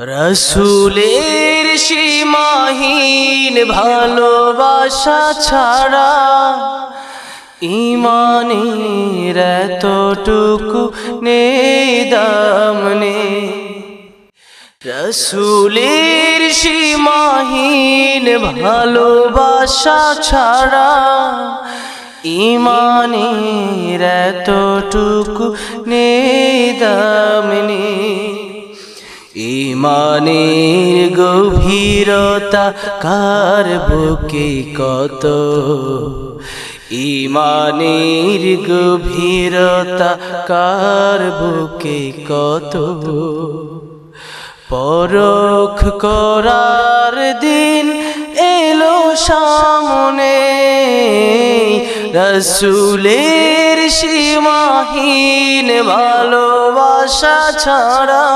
রসুলের সীমাহীন ভালোবাসা ছাড়া ইমানের এতটুকু নেই দামনে রসুলের সীমাহীন ভালোবাসা ছাড়া ইমানের এতটুকু নেই, দাম নেই। ইমানের গভীরতা কার বুকে কত? ইমানের গভীরতা কার বুকে কত? পরখ করার দিন এলো সামনে, রসুলের সীমাহীন ভালোবাসা ছাড়া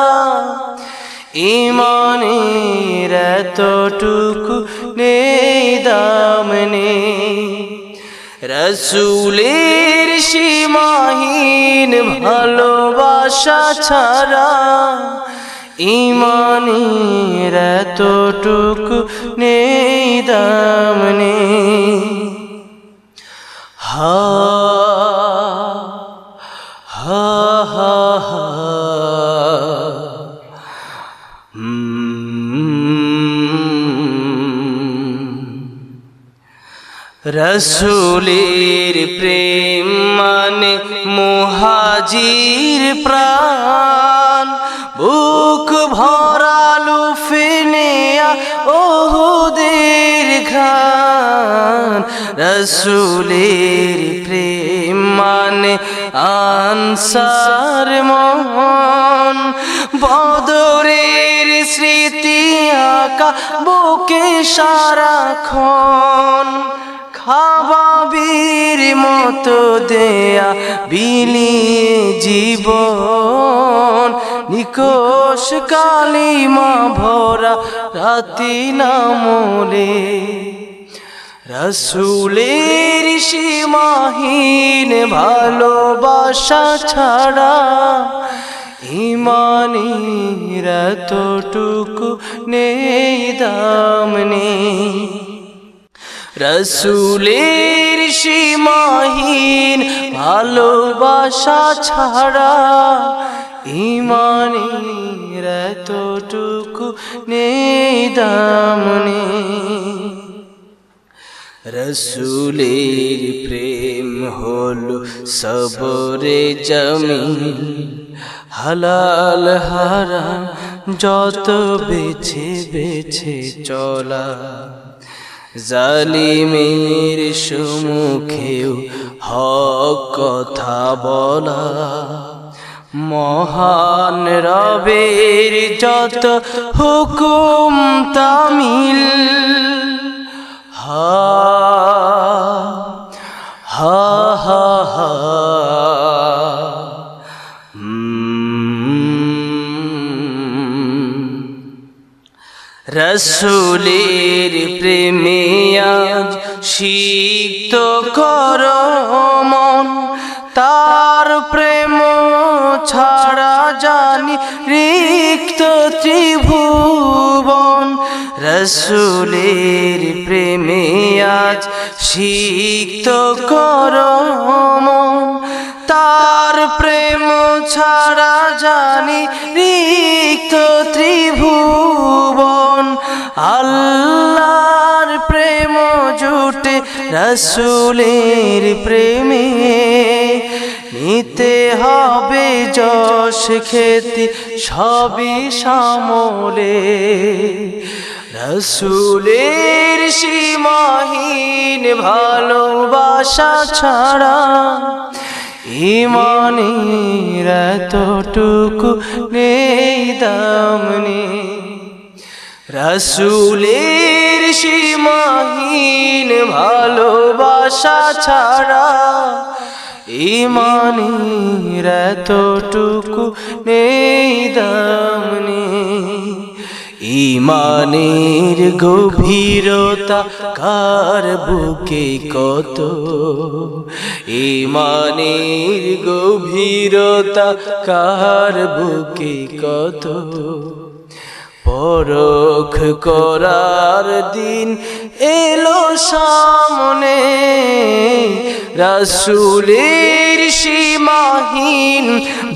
ইমানের এতটুকু নেই দাম নেই। রসুলের সীমাহীন ভালোবাসা ছাড়া ইমানের এতটুকু নেই দাম রসুলের প্রেম মানে মুহাজির প্রাণ। বুক ভরালু ফিনিয়া ওহুদের ঘান রসুলের প্রেম মানে আনসার মন। বদরের স্মৃতি আঁকা বুকে সারাক্ষণ খাবাবির মতো দেয়া বিলিয়ে জীবন। নিকোষ কালিমা ভরা রাতি নামলে। রসুলের সীমাহীন ভালোবাসা ছাড়া ইমানের এতটুকু নেই, দাম নেই। রসুলের সীমাহীন ভালোবাসা ছাড়া ইমানের এতটুকু নেই দাম নেই। রসুলের প্রেম হলো সবরে জমি হালাল হারা যত বেছে বেছে চলা। জালিমের সুমুখেও হক কথা বলা। মহান রবের যত হুকুম তামিল হা রসুলের প্রেমে আজ সিক্ত কর মন। তার প্রেম ছাড়া জানি রিক্ত ত্রিভুবন। রসুলের প্রেমে আজ সিক্ত কর রসুলের প্রেমে নিতে হবে যশ খ্যাতি সবই সামলে রসুলের সীমাহীন ভালোবাসা ছাড়া ইমানের এতটুকু নেই দাম নেই। রসুলের সীমাহীন ভালোবাসা ছাড়া ইমানের এতটুকু নেই দাম নেই। ইমানের গভীরতা কার বুকে কত? ইমানের গভীরতা কার বুকে কত? পরখ করার দিন এলো সামনে। রাসুলের সীমাহীন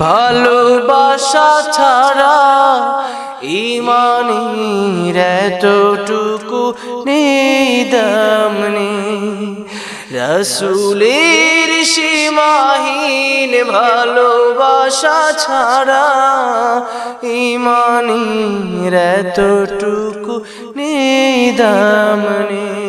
ভালোবাসা ছাড়া ইমানের এতটুকু নিদাম নেই। রসুলের সীমাহীন ভালোবাসা ছাড়া ইমানের এতটুকু নিদাম নেই